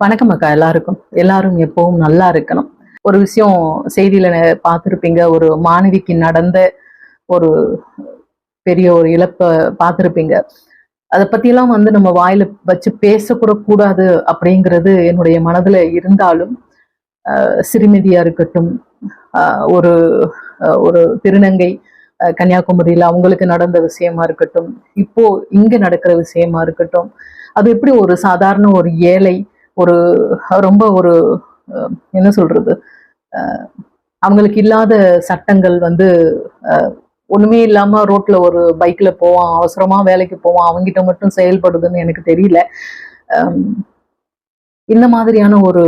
வணக்கம் அக்கா எல்லாருக்கும். எல்லாரும் எப்பவும் நல்லா இருக்கணும். ஒரு விஷயம் செய்தியில பார்த்துருப்பீங்க. ஒரு மாணவிக்கு நடந்த ஒரு பெரிய ஒரு இழப்பை பார்த்திருப்பீங்க. அதை பற்றியெல்லாம் வந்து நம்ம வாயில வச்சு பேசக்கூட கூடாது அப்படிங்கிறது என்னுடைய மனதுல இருந்தாலும் ஆஹ், சிறுமிதியா இருக்கட்டும் ஆஹ், ஒரு ஒரு திருநங்கை கன்னியாகுமரியில் கன்னியாகுமரியில அவங்களுக்கு நடந்த விஷயமா இருக்கட்டும் இப்போ இங்க நடக்கிற விஷயமா இருக்கட்டும் அது எப்படி ஒரு சாதாரண ஒரு ஏழை ஒரு ரொம்ப ஒரு என்ன சொல்றது அவங்களுக்கு இல்லாத சட்டங்கள் வந்து அஹ், ஒண்ணுமே இல்லாம ரோட்ல ஒரு பைக்ல போவான் அவசரமா வேலைக்கு போவான் அவங்ககிட்ட மட்டும் செயல்படுதுன்னு எனக்கு தெரியல. இந்த மாதிரியான ஒரு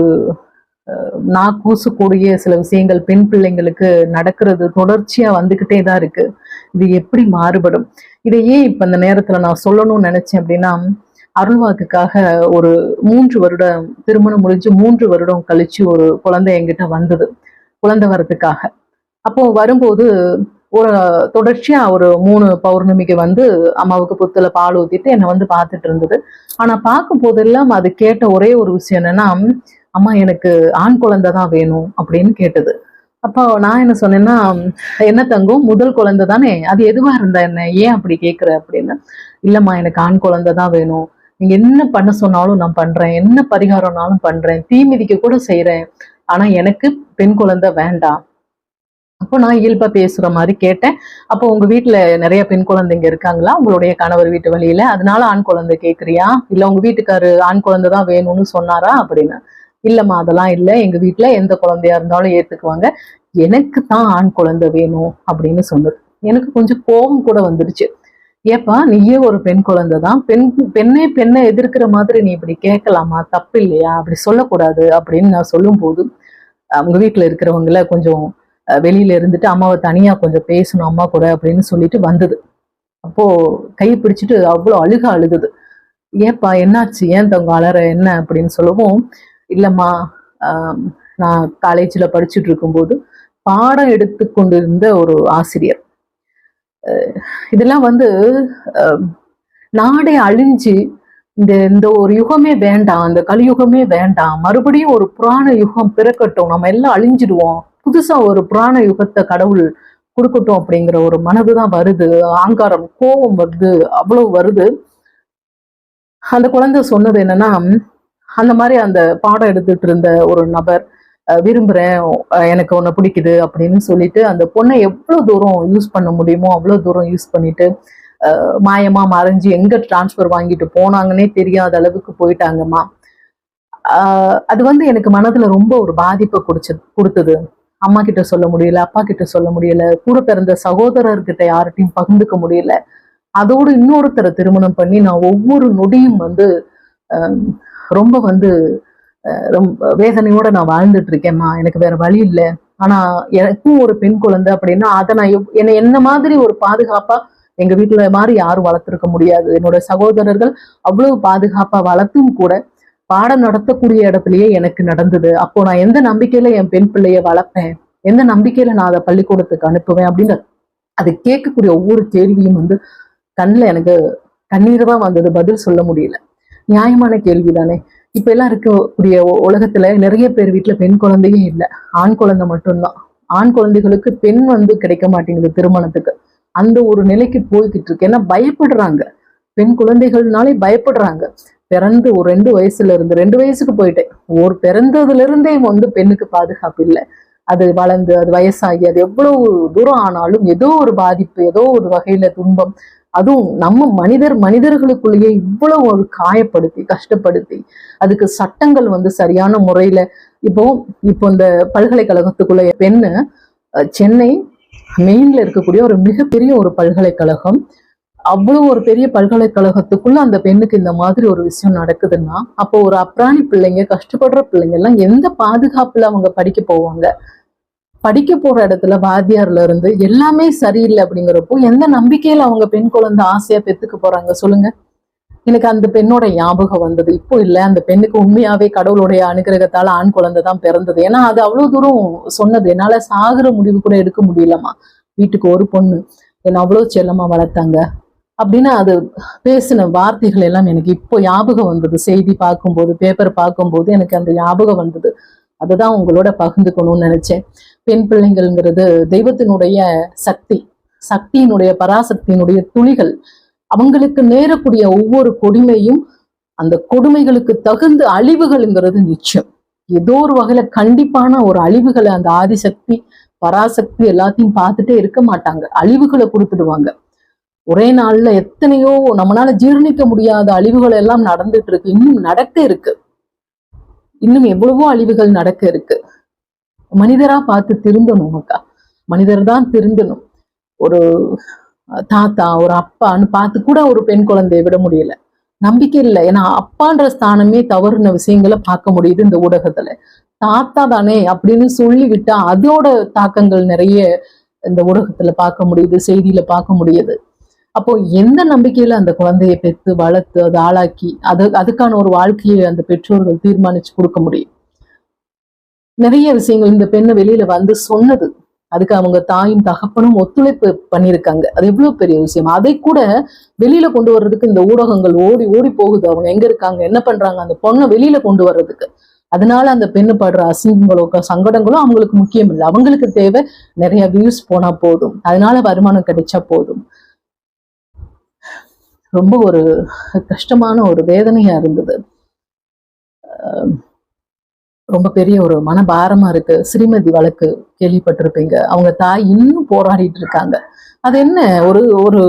அஹ், நான் கூசக்கூடிய சில விஷயங்கள் பெண் பிள்ளைங்களுக்கு நடக்கிறது தொடர்ச்சியா வந்துகிட்டே தான் இருக்கு. இது எப்படி மாறுபடும்? இதை ஏன் இப்ப இந்த நேரத்துல நான் சொல்லணும்னு நினைச்சேன் அப்படின்னா அருள்வாக்குக்காக ஒரு மூன்று வருடம் திருமணம் முடிஞ்சு மூன்று வருடம் கழிச்சு ஒரு குழந்தை என்கிட்ட வந்தது குழந்தை வரதுக்காக அப்போ வரும்போது ஒரு தொடர்ச்சியா ஒரு மூணு பௌர்ணமிக்கு வந்து அம்மாவுக்கு புத்துல பால் ஊத்திட்டு என்னை வந்து பார்த்துட்டு இருந்தது. ஆனா பார்க்கும் போதெல்லாம் அது கேட்ட ஒரே ஒரு விஷயம் என்னன்னா அம்மா எனக்கு ஆண் குழந்தை தான் வேணும் அப்படின்னு கேட்டது. அப்போ நான் என்ன சொன்னேன்னா என்ன தங்கும் முதல் குழந்தை தானே அது எதுவா இருந்தா என்ன ஏன் அப்படி கேட்குற அப்படின்னு. இல்லம்மா எனக்கு ஆண் குழந்தை தான் வேணும் நீங்க என்ன பண்ண சொன்னாலும் நான் பண்றேன். என்ன பரிகாரம்னாலும் பண்றேன். தீ மிதிக்க கூட செய்யறேன் ஆனா எனக்கு பெண் குழந்தை வேண்டாம். அப்போ நான் இயல்பா பேசுற மாதிரி கேட்டேன். அப்போ உங்க வீட்டுல நிறைய பெண் குழந்தைங்க இருக்காங்களா? உங்களுடைய கணவர் வீட்டு வழியில. அதனால ஆண் குழந்தை கேக்குறியா? இல்ல உங்க வீட்டுக்காரு ஆண் குழந்தை தான் வேணும்னு சொன்னாரா? அப்படின்னு இல்லம்மா அதெல்லாம் இல்ல. எங்க வீட்டுல எந்த குழந்தையா இருந்தாலும் ஏத்துக்குவாங்க. எனக்கு தான் ஆண் குழந்தை வேணும் அப்படின்னு சொன்னது. எனக்கு கொஞ்சம் கோபம் கூட வந்துடுச்சு. ஏப்பா நீயே ஒரு பெண் குழந்தை தான். பெண் பெண்ணே பெண்ணை எதிர்க்கிற மாதிரி நீ இப்படி கேட்கலாமா? தப்பு இல்லையா அப்படி சொல்லக்கூடாது அப்படின்னு நான் சொல்லும்போது அவங்க வீட்டுல இருக்கிறவங்கள கொஞ்சம் வெளியில இருந்துட்டு அம்மாவை தனியா கொஞ்சம் பேசணும் அம்மா கூட அப்படின்னு சொல்லிட்டு வந்தது. அப்போ கை பிடிச்சிட்டு அவ்வளோ அழுக அழுகுது ஏப்பா என்னாச்சு? ஏன் தங்க அலற? என்ன? அப்படின்னு சொல்லவும் இல்லம்மா நான் காலேஜில் படிச்சுட்டு இருக்கும்போது பாடம் எடுத்து கொண்டிருந்த ஒரு ஆசிரியர். இதெல்லாம் வந்து நாடே அழிஞ்சு இந்த இந்த ஒரு யுகமே வேண்டாம் இந்த கலியுகமே வேண்டாம். மறுபடியும் ஒரு புராண யுகம் பிறக்கட்டும். நம்ம எல்லாம் அழிஞ்சிடுவோம். புதுசா ஒரு புராண யுகத்தை கடவுள் கொடுக்கட்டும் அப்படிங்கிற ஒரு மனதுதான் வருது. ஆங்காரம் கோபம் வருது அவ்வளவு வருது. அந்த குழந்தை சொன்னது என்னன்னா அந்த மாதிரி அந்த பாடம் எடுத்துட்டு இருந்த ஒரு நபர் விரும்புறேன் எனக்கு உன்னை பிடிக்குது அப்படின்னு சொல்லிட்டு அந்த பொண்ணை எவ்வளவு தூரம் யூஸ் பண்ண முடியுமோ அவ்வளவு தூரம் யூஸ் பண்ணிட்டு அஹ், மாயமா மறைஞ்சு எங்க டிரான்ஸ்ஃபர் வாங்கிட்டு போனாங்கன்னே தெரியாத அளவுக்கு போயிட்டாங்கம்மா. ஆஹ் அது வந்து எனக்கு மனதுல ரொம்ப ஒரு பாதிப்பை கொடுச்சு கொடுத்தது. அம்மா கிட்ட சொல்ல முடியல அப்பா கிட்ட சொல்ல முடியல கூட பிறந்த சகோதரர்கிட்ட யார்கிட்டையும் பகிர்ந்துக்க முடியல. அதோடு இன்னொருத்தரை திருமணம் பண்ணி நான் ஒவ்வொரு நொடியும் வந்து ஆஹ் ரொம்ப வந்து ரொம்ப வேதனையோட நான் வாழ்ந்துட்டு இருக்கேம்மா. எனக்கு வேற வழி இல்லை. ஆனா எனக்கும் ஒரு பெண் குழந்தை அப்படின்னா அதை நான் என்னை என்ன மாதிரி ஒரு பாதுகாப்பா எங்க வீட்டுல மாதிரி யாரும் வளர்த்துருக்க முடியாது. என்னோட சகோதரர்கள் அவ்வளவு பாதுகாப்பா வளர்த்தும் கூட பாடம் நடத்தக்கூடிய இடத்துலயே எனக்கு நடந்தது. அப்போ நான் எந்த நம்பிக்கையில என் பெண் பிள்ளைய வளர்ப்பேன்? எந்த நம்பிக்கையில நான் அதை பள்ளிக்கூடத்துக்கு அனுப்புவேன் அப்படின்னு அது கேட்கக்கூடிய ஒவ்வொரு கேள்வியும் வந்து கண்ணில் எனக்கு கண்ணீர் தான் வந்தது. பதில் சொல்ல முடியல. நியாயமான கேள்வி தானே இப்ப எல்லாம் இருக்கக்கூடிய உலகத்துல நிறைய பேர் வீட்டுல பெண் குழந்தையே இல்லை. ஆண் குழந்தை மட்டும்தான். ஆண் குழந்தைகளுக்கு பெண் வந்து கிடைக்க மாட்டேங்குது திருமணத்துக்கு. அந்த ஒரு நிலைக்கு போய்கிட்டு இருக்கு. ஏன்னா பயப்படுறாங்க. பெண் குழந்தைகள்னாலே பயப்படுறாங்க. பிறந்து ஒரு ரெண்டு வயசுல இருந்து ரெண்டு வயசுக்கு போயிட்டேன். ஒரு பிறந்ததுல இருந்தே வந்து பெண்ணுக்கு பாதுகாப்பு இல்லை. அது வளர்ந்து அது வயசாகி அது எவ்வளவு தூரம் ஆனாலும் ஏதோ ஒரு பாதிப்பு ஏதோ ஒரு வகையில துன்பம் அதுவும் நம்ம மனிதர் மனிதர்களுக்குள்ளேயே இவ்வளவு ஒரு காயப்படுத்தி கஷ்டப்படுத்தி அதுக்கு சட்டங்கள் வந்து சரியான முறையில இப்போ இப்போ இந்த பல்கலைக்கழகத்துக்குள்ள பெண்ணு சென்னை மெயின்ல இருக்கக்கூடிய ஒரு மிகப்பெரிய ஒரு பல்கலைக்கழகம். அவ்வளவு ஒரு பெரிய பல்கலைக்கழகத்துக்குள்ள அந்த பெண்ணுக்கு இந்த மாதிரி ஒரு விஷயம் நடக்குதுன்னா அப்போ ஒரு அப்ராணி பிள்ளைங்க கஷ்டப்படுற பிள்ளைங்க எல்லாம் எந்த பாதுகாப்புல அவங்க படிக்க போவாங்க? படிக்க போற இடத்துல வாத்தியார்ல இருந்து எல்லாமே சரியில்லை அப்படிங்கிறப்போ எந்த நம்பிக்கையில அவங்க பெண் குழந்தை ஆசையா பெத்துக்க போறாங்க சொல்லுங்க. எனக்கு அந்த பெண்ணோட ஞாபகம் வந்தது. இப்போ இல்ல அந்த பெண்ணுக்கு உண்மையாவே கடவுளுடைய அனுகிரகத்தால ஆண் குழந்தை தான் பிறந்தது. ஏன்னா அது அவ்வளவு தூரம் சொன்னது. என்னால சாகுற முடிவு கூட எடுக்க முடியலம்மா. வீட்டுக்கு ஒரு பொண்ணு. என்ன அவ்வளவு செல்லமா வளர்த்தாங்க. அப்படின்னு அது பேசின வார்த்தைகள் எல்லாம் எனக்கு இப்போ ஞாபகம் வந்தது. செய்தி பார்க்கும்போது பேப்பர் பார்க்கும்போது எனக்கு அந்த ஞாபகம் வந்தது. அதுதான் உங்களோட பகிர்ந்துக்கணும்னு நினைச்சேன். பெண் பிள்ளைங்கள்ங்கிறது தெய்வத்தினுடைய சக்தி சக்தியினுடைய பராசக்தியினுடைய துளிகள். அவங்களுக்கு நேரக்கூடிய ஒவ்வொரு கொடுமையும் அந்த கொடுமைகளுக்கு தகுந்த அழிவுகள்ங்கிறது நிச்சயம். ஏதோ ஒரு வகையில கண்டிப்பான ஒரு அழிவுகளை அந்த ஆதிசக்தி பராசக்தி எல்லாத்தையும் பார்த்துட்டே இருக்க மாட்டாங்க. அழிவுகளை கொடுத்துடுவாங்க. ஒரே நாள்ல எத்தனையோ நம்மளால ஜீரணிக்க முடியாத அழிவுகள் எல்லாம் நடந்துட்டு இருக்கு. இன்னும் நடக்க இருக்கு. இன்னும் எவ்வளவோ அழிவுகள் நடக்க இருக்கு. மனிதரா பார்த்து திருந்தணும் அக்கா. மனிதர் தான் திருந்தணும். ஒரு தாத்தா ஒரு அப்பான்னு பார்த்து கூட ஒரு பெண் குழந்தையை விட முடியல. நம்பிக்கை இல்லை. ஏன்னா அப்பான்ற ஸ்தானமே தவறுன விஷயங்களை பார்க்க முடியுது இந்த ஊடகத்துல. தாத்தா தானே அப்படின்னு சொல்லி விட்டா அதோட தாக்கங்கள் நிறைய இந்த ஊடகத்துல பார்க்க முடியுது செய்தியில பார்க்க முடியுது. அப்போ எந்த நம்பிக்கையில அந்த குழந்தையை பெற்று வளர்த்து அதை ஆளாக்கி அது அதுக்கான ஒரு வாழ்க்கையை அந்த பெற்றோர்கள் தீர்மானிச்சு கொடுக்க முடியும்? நிறைய விஷயங்கள் இந்த பெண்ணை வெளியில வந்து சொன்னது. அதுக்கு அவங்க தாயும் தகப்பனும் ஒத்துழைப்பு பண்ணியிருக்காங்க. அது எவ்வளவு பெரிய விஷயம். அதை கூட வெளியில கொண்டு வர்றதுக்கு இந்த ஊடகங்கள் ஓடி ஓடி போகுது. அவங்க எங்க இருக்காங்க? என்ன பண்றாங்க? அந்த பொண்ணை வெளியில கொண்டு வர்றதுக்கு. அதனால அந்த பெண்ணு படுற அசிங்கங்களோ சங்கடங்களோ அவங்களுக்கு முக்கியம் இல்லை. அவங்களுக்கு தேவை நிறைய வியூஸ் போனா போதும். அதனால வருமானம் கிடைச்சா போதும். ரொம்ப ஒரு கஷ்டமான ஒரு வேதனையா இருந்தது. ரொம்ப பெரிய ஒரு மனபாரமா இருக்கு. ஸ்ரீமதி வழக்கு கேள்விப்பட்டிருப்பீங்க. அவங்க தாய் இன்னும் போராடிட்டு இருக்காங்க. அது என்ன? ஒரு ஒரு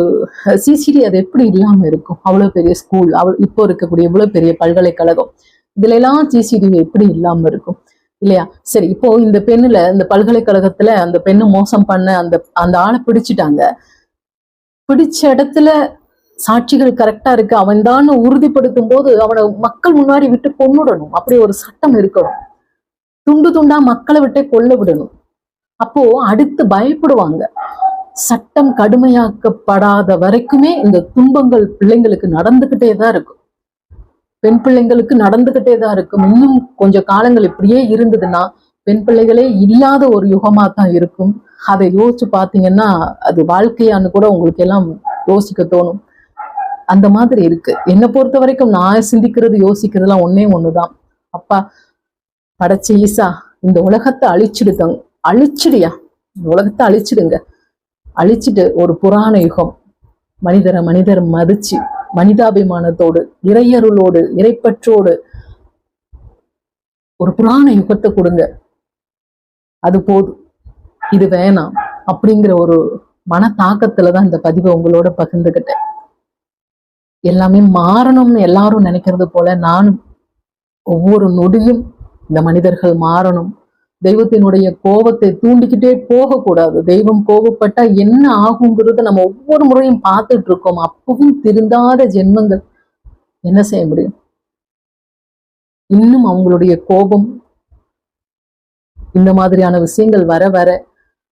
சிசிடி அது எப்படி இல்லாம இருக்கும்? அவ்வளவு பெரிய ஸ்கூல் அவ இப்போ இருக்கக்கூடிய இவ்வளவு பெரிய பல்கலைக்கழகம் இதுல எல்லாம் சிசிடி எப்படி இல்லாம இருக்கும்? இல்லையா? சரி இப்போ இந்த பெண்ணுல இந்த பல்கலைக்கழகத்துல அந்த பெண்ணு மோசம் பண்ண அந்த அந்த ஆளை பிடிச்சிட்டாங்க. பிடிச்ச இடத்துல சாட்சிகள் கரெக்டா இருக்கு. அவன் தான் உறுதிப்படுத்தும் போது அவனை மக்கள் முன்னாடி விட்டு கொண்டுடணும் அப்படி ஒரு சட்டம் இருக்கணும். துண்டு துண்டா மக்களை விட்டே கொல்ல விடணும். அப்போ அடுத்து பயப்படுவாங்க. சட்டம் கடுமையாக்கப்படாத வரைக்குமே இந்த துன்பங்கள் பிள்ளைங்களுக்கு நடந்துகிட்டே தான் இருக்கும். பெண் பிள்ளைங்களுக்கு நடந்துகிட்டே தான் இருக்கும். இன்னும் கொஞ்சம் காலங்கள் இப்படியே இருந்ததுன்னா பெண் பிள்ளைகளே இல்லாத ஒரு யுகமா தான் இருக்கும். அதை யோசிச்சு பார்த்தீங்கன்னா அது வாழ்க்கையான்னு கூட உங்களுக்கு எல்லாம் யோசிக்க தோணும். அந்த மாதிரி இருக்கு. என்னை பொறுத்த வரைக்கும் நான் சிந்திக்கிறது யோசிக்கிறதுலாம் ஒன்னே ஒண்ணுதான். அப்பா படைச்ச ஈசா இந்த உலகத்தை அழிச்சிடுதங் அழிச்சிடுயா? உலகத்தை அழிச்சிடுங்க. அழிச்சிட்டு ஒரு புராண யுகம். மனிதரை மனிதர் மதிச்சு மனிதாபிமானத்தோடு இறையருளோடு இறைப்பற்றோடு ஒரு புராண யுகத்தை கொடுங்க. அது போதும். இது வேணாம். அப்படிங்கிற ஒரு மன தாக்கத்துல தான் இந்த பதிவை உங்களோட பகிர்ந்துகிட்டேன். எல்லாமே மாறணும்னு எல்லாரும் நினைக்கிறது போல நானும் ஒவ்வொரு நொடியும் இந்த மனிதர்கள் மாறணும். தெய்வத்தினுடைய கோபத்தை தூண்டிக்கிட்டே போகக்கூடாது. தெய்வம் கோபப்பட்டா என்ன ஆகுங்கிறத நம்ம ஒவ்வொரு முறையும் பார்த்துட்டு இருக்கோம். அப்பவும் திருந்தாத ஜென்மங்கள் என்ன செய்ய முடியும்? இன்னும் அவங்களுடைய கோபம் இந்த மாதிரியான விஷயங்கள் வர வர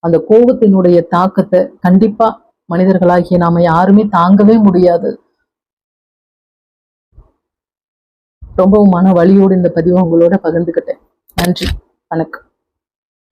அந்த கோபத்தினுடைய தாக்கத்தை கண்டிப்பா மனிதர்களாகிய நாம யாருமே தாங்கவே முடியாது. ரொம்பவும் மன வழியோடு இந்த பதிவை உங்களோட பகிர்ந்துக்கிட்டேன் நன்றி. வணக்கம்.